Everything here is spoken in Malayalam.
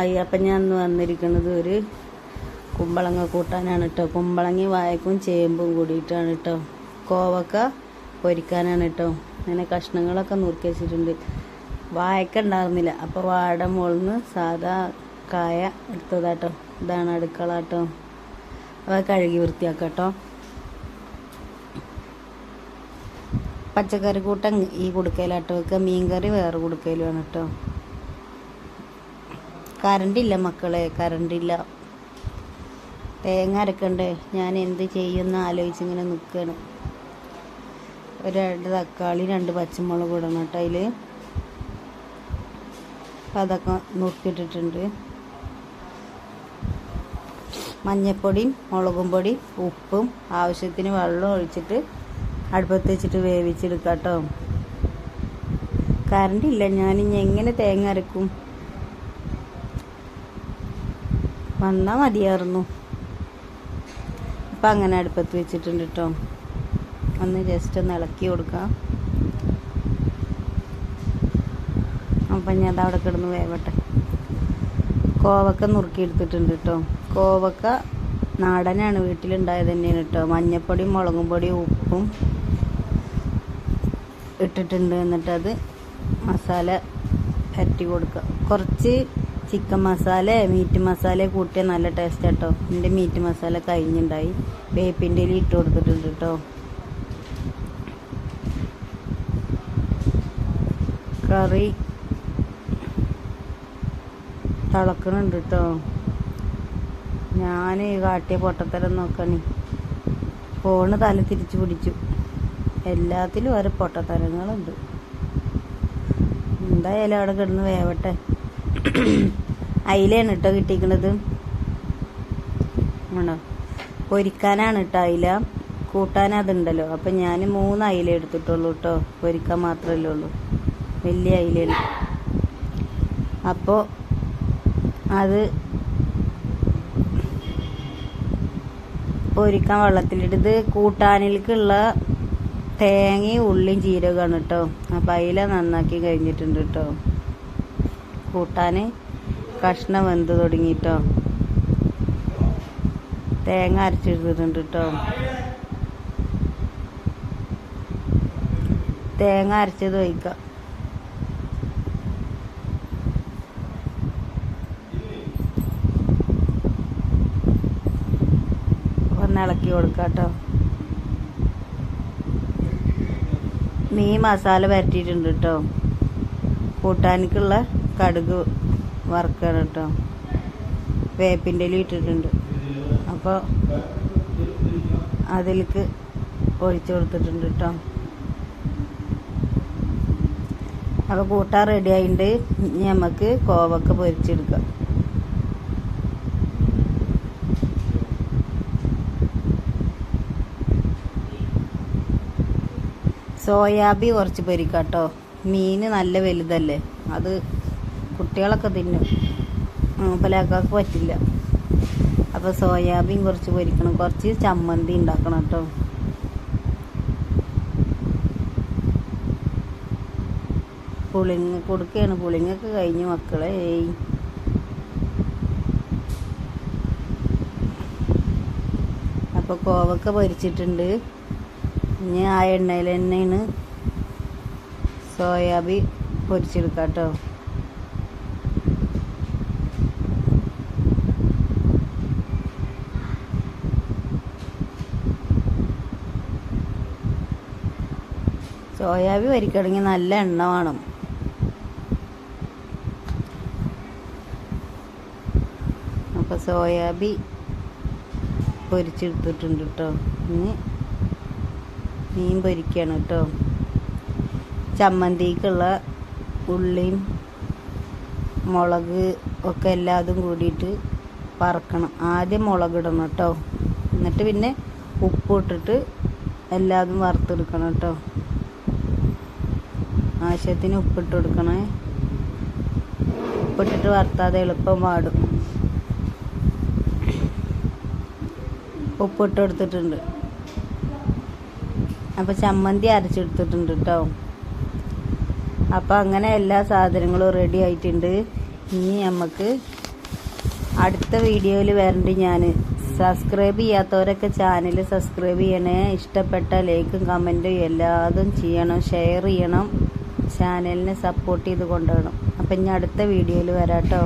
ഹായ് അപ്പം ഞാൻ ഇന്ന് വന്നിരിക്കുന്നത് ഒരു കുമ്പളങ്ങ കൂട്ടാനാണ് കേട്ടോ കുമ്പളങ്ങി വായക്കും ചേമ്പും കൂടിയിട്ടാണ് കേട്ടോ കോവക്ക പൊരിക്കാനാണ് കേട്ടോ അങ്ങനെ കഷ്ണങ്ങളൊക്കെ നുറുക്കി വെച്ചിട്ടുണ്ട്. വായക്ക ഉണ്ടായിരുന്നില്ല അപ്പോൾ വാഴ മുകളിൽ സാധാ കായ എടുത്തതാട്ടോ ഇതാണ് അടുക്കള കേട്ടോ അത് കഴുകി വൃത്തിയാക്കാം പച്ചക്കറി കൂട്ടം ഈ കുടുക്കയിലാട്ടോ വെക്കുക മീൻകറി വേറെ കുടുക്കയിലാണ് കേട്ടോ കറണ്ടില്ല മക്കളെ കറണ്ടില്ല. തേങ്ങ അരക്കണ്ടേ. ഞാൻ എന്ത് ചെയ്യുമെന്ന് ആലോചിച്ചിങ്ങനെ നിൽക്കുകയാണ് ഒരു രണ്ട് തക്കാളി രണ്ട് പച്ചമുളക് ഇടണം കേട്ടോ അതിൽ അപ്പം അതൊക്കെ നുറുക്കിയിട്ടിട്ടുണ്ട്. മഞ്ഞപ്പൊടിയും മുളകും പൊടി ഉപ്പും ആവശ്യത്തിന് വെള്ളം ഒഴിച്ചിട്ട് അടുപ്പത്ത് വെച്ചിട്ട് വേവിച്ചെടുക്കാം കേട്ടോ. കറണ്ടില്ല. ഞാനിനി എങ്ങനെ തേങ്ങ അരക്കും? വന്നാൽ മതിയായിരുന്നു. ഇപ്പം അങ്ങനെ അടുപ്പത്ത് വെച്ചിട്ടുണ്ട് കേട്ടോ ഒന്ന് ജസ്റ്റ് ഒന്ന് ഇളക്കി കൊടുക്കാം. അപ്പം ഞാൻ അവിടെ കിടന്ന് വേവട്ടെ. കോവക്ക നുറുക്കി എടുത്തിട്ടുണ്ട് കേട്ടോ കോവക്ക നാടനാണ് വീട്ടിലുണ്ടായത് തന്നെയാണ് കേട്ടോ മഞ്ഞപ്പൊടിയും മുളകും പൊടിയും ഉപ്പും ഇട്ടിട്ടുണ്ട്. എന്നിട്ടത് മസാല പറ്റി കൊടുക്കുക കുറച്ച് ചിക്കൻ മസാല മീറ്റ് മസാല കൂട്ടിയ നല്ല ടേസ്റ്റ് കേട്ടോ എന്റെ മീറ്റ് മസാല കഴിഞ്ഞുണ്ടായി. വേപ്പിന്റെ ഇല ഇട്ട് കൊടുത്തിട്ടുണ്ട് കേട്ടോ കറി തിളക്കണുണ്ട് കേട്ടോ ഞാൻ കാട്ടിയ പൊട്ടത്തരം നോക്കണി ഫോണ് തല തിരിച്ചു പിടിച്ചു. എല്ലാത്തിലും ഓരോ പൊട്ടത്തരങ്ങളുണ്ട്. എന്തായാലും അവിടെ കിടന്ന് വേവട്ടെ. അയിലാണ് കേട്ടോ കിട്ടിക്കണത്. ആണോ? പൊരിക്കാനാണ് കേട്ടോ അയില. കൂട്ടാൻ അതുണ്ടല്ലോ. അപ്പം ഞാൻ മൂന്ന് അയില എടുത്തിട്ടുള്ളൂ കേട്ടോ പൊരിക്കാൻ മാത്രമല്ലേ ഉള്ളൂ. വലിയ അയിലാണ് അപ്പോൾ അത് പൊരിക്കാൻ വെള്ളത്തിലിട്ട് കൂട്ടാനിലേക്കുള്ള തേങ്ങയും ഉള്ളിയും ജീരകമാണ് കേട്ടോ അപ്പം അയില നന്നാക്കി കഴിഞ്ഞിട്ടുണ്ട് കേട്ടോ കൂട്ടാൻ കഷ്ണം വെന്ത് തുടങ്ങിട്ടോ. തേങ്ങ അരച്ചെടുത്തിട്ടുണ്ട് കേട്ടോ. തേങ്ങ അരച്ചത് ഒഴിക്കാം. ഒന്ന് ഇളക്കി കൊടുക്കാം മീൻ മസാല പരട്ടിയിട്ടുണ്ട് കേട്ടോ. കൂട്ടാനിക്കുള്ള കടുക് വറുക്കണം കേട്ടോ. വേപ്പിന്റെ ഇല ഇട്ടിട്ടുണ്ട്. അപ്പോൾ അതിലേക്ക് ഒഴിച്ചു കൊടുത്തിട്ടുണ്ട് കേട്ടോ. അപ്പോൾ കൂട്ടാൻ റെഡി ആയിട്ടുണ്ട് നമുക്ക് കോവക്ക പൊരിച്ചെടുക്കാം. സോയാബി കുറച്ച് പൊരിക്കാം കേട്ടോ. മീൻ നല്ല വലുതല്ലേ? അത് കുട്ടികളൊക്കെ തിന്നും. മൂപ്പലാക്കാർക്ക് പറ്റില്ല. അപ്പോൾ സോയാബീൻ കുറച്ച് പൊരിക്കണം. കുറച്ച് ചമ്മന്തി ഉണ്ടാക്കണം കേട്ടോ. പുളിങ്ങ കൊടുക്കുകയാണ് പുളിങ്ങൊക്കെ കഴിഞ്ഞു മക്കളെ. അപ്പോൾ കോവക്ക പൊരിച്ചിട്ടുണ്ട്. ഇനി ആ എണ്ണയിൽ തന്നെയാണ് സോയാബീൻ പൊരിച്ചെടുക്കാം കേട്ടോ സോയാബി വരിക്കണമെങ്കിൽ നല്ല എണ്ണ വേണം. അപ്പോൾ സോയാബി പൊരിച്ചെടുത്തിട്ടുണ്ട് കേട്ടോ ഇനി മീൻ പൊരിക്കുകയാണ് കേട്ടോ ചമ്മന്തിക്കുള്ള ഉള്ളിയും മുളക് ഒക്കെ എല്ലാതും കൂടിയിട്ട് വറക്കണം. ആദ്യം മുളക് ഇടണം കേട്ടോ എന്നിട്ട് പിന്നെ ഉപ്പ് ഇട്ടിട്ട് എല്ലാതും വറുത്തെടുക്കണം കേട്ടോ ആവശ്യത്തിന് ഉപ്പിട്ട് കൊടുക്കണേ. ഉപ്പിട്ടിട്ട് വറുത്താതെ എളുപ്പം പാടും ഉപ്പിട്ട് കൊടുത്തിട്ടുണ്ട്. അപ്പോൾ ചമ്മന്തി അരച്ചെടുത്തിട്ടുണ്ട് കേട്ടോ അപ്പോൾ അങ്ങനെ എല്ലാ സാധനങ്ങളും റെഡി ആയിട്ടുണ്ട്. ഇനി നമുക്ക് അടുത്ത വീഡിയോയിൽ വരണ്ട് ഞാൻ സബ്സ്ക്രൈബ് ചെയ്യാത്തവരൊക്കെ ചാനൽ സബ്സ്ക്രൈബ് ചെയ്യണേ. ഇഷ്ടപ്പെട്ട ലൈക്കും കമന്റും എല്ലാതും ചെയ്യണം. ഷെയർ ചെയ്യണം. ചാനലിനെ സപ്പോർട്ട് ചെയ്ത് കൊണ്ടുപോകണം അപ്പം ഇനി അടുത്ത വീഡിയോയിൽ വരാം കേട്ടോ